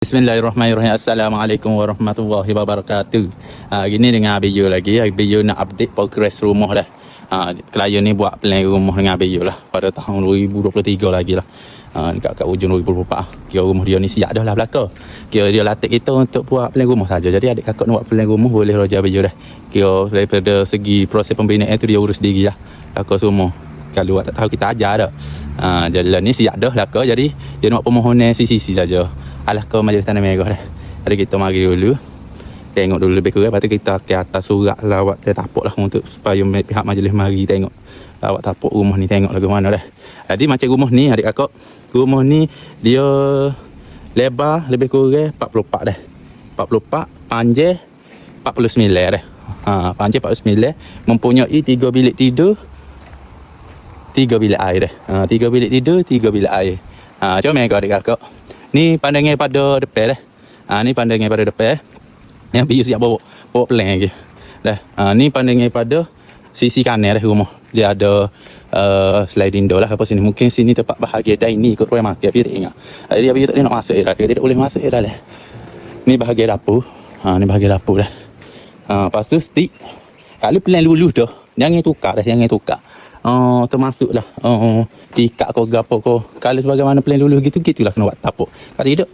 Bismillahirrahmanirrahim. Assalamualaikum warahmatullahi wabarakatuh. Ha, gini dengan Abiyu lagi. Abiyu nak update progress rumah dah. Ha, klien ni buat plan rumah dengan Abiyu lah. Pada tahun 2023 lagi lah. Ha, dekat kat hujung 2024. Kira rumah dia ni siap dah lah belakang. Kira dia latih kita untuk buat plan rumah saja. Jadi adik kakak nak buat plan rumah boleh roja Abiyu dah. Kira daripada segi proses pembinaan tu dia urus diri lah. Belakang semua. Kalau awak tak tahu kita ajar dah. Ha, jalan ni siap dah belakang. Jadi dia nak permohonan CCC saja alah ke majlis tanah merah dah. Jadi kita mari dulu. Tengok dulu lebih kurang. Lepas tu kita ke atas surat lawat dia tapuk lah untuk supaya pihak majlis mari tengok. Lawat tapuk rumah ni tengok lagu mana dah. Jadi macam rumah ni adik kakak. Rumah ni dia lebar lebih kurang 44 dah. 44 panjang 49 dah. Ha, panjang 49 mempunyai 3 bilik tidur 3 bilik air dah. Ha, 3 bilik tidur 3 bilik air. Ha, jom yang adik kakak. Ni pandangnya pada depan dah. Ha, ni pandangnya pada depan. Yang biu siap bawa bawa plan lagi. Dah. Ha, ni pandangnya pada sisi kanan dah rumah. Dia ada uh, sliding door lah apa sini. Mungkin sini tempat bahagia dining kot ruang makan. Biar tak ingat. Dia tak boleh nak masuk era. Dia tidak boleh masuk era lah. Ni bahagia dapur. Ha, ni bahagia dapur dah. Ha, lepas tu stick. Kalau plan lulus dah. Jangan tukar dah. Jangan tukar. Oh, termasuk lah. Oh, tikat kau gapo kau. Kalau sebagaimana plan dulu gitu, gitulah kena buat tapuk. Kalau tidak,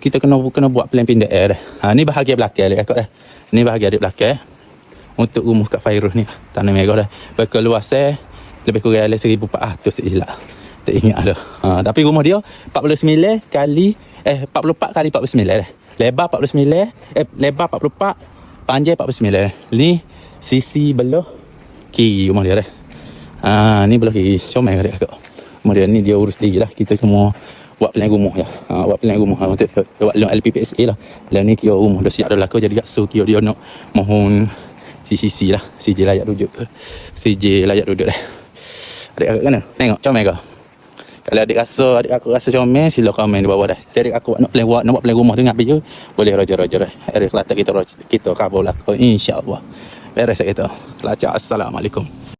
kita kena kena buat plan pindah air. Ha, ni bahagian belakang lah kat dah. Ni bahagian di belakang. Untuk rumah kat Fairuz ni. Tanah merah dah. Berkeluasan lebih kurang 1400 silap. Tak ingat dah. Ha, tapi rumah dia 49 kali eh 44 kali 49 dah. Lebar 49, eh lebar 44, panjang 49. Ni sisi belah kiri rumah dia dah. Ah ni belah kiri Syomel dia kak. Kemudian ni dia urus diri lah. Kita semua buat plan rumah ya. Ha, buat plan rumah ha, untuk buat loan LPPSA lah. Dan ni kira rumah dah siap dah belakang jadi so kira dia nak mohon CCC lah. CJ layak duduk ke. CJ layak duduk dah. Adik kakak kena? Tengok comel ke? Kalau adik rasa adik aku rasa comel sila komen di bawah dah. Jadi aku nak plan buat nak buat plan rumah tu dengan boleh dah. Hari Kelantan kita kita kabul lah. InsyaAllah. Beres kita. Kelacak. Assalamualaikum.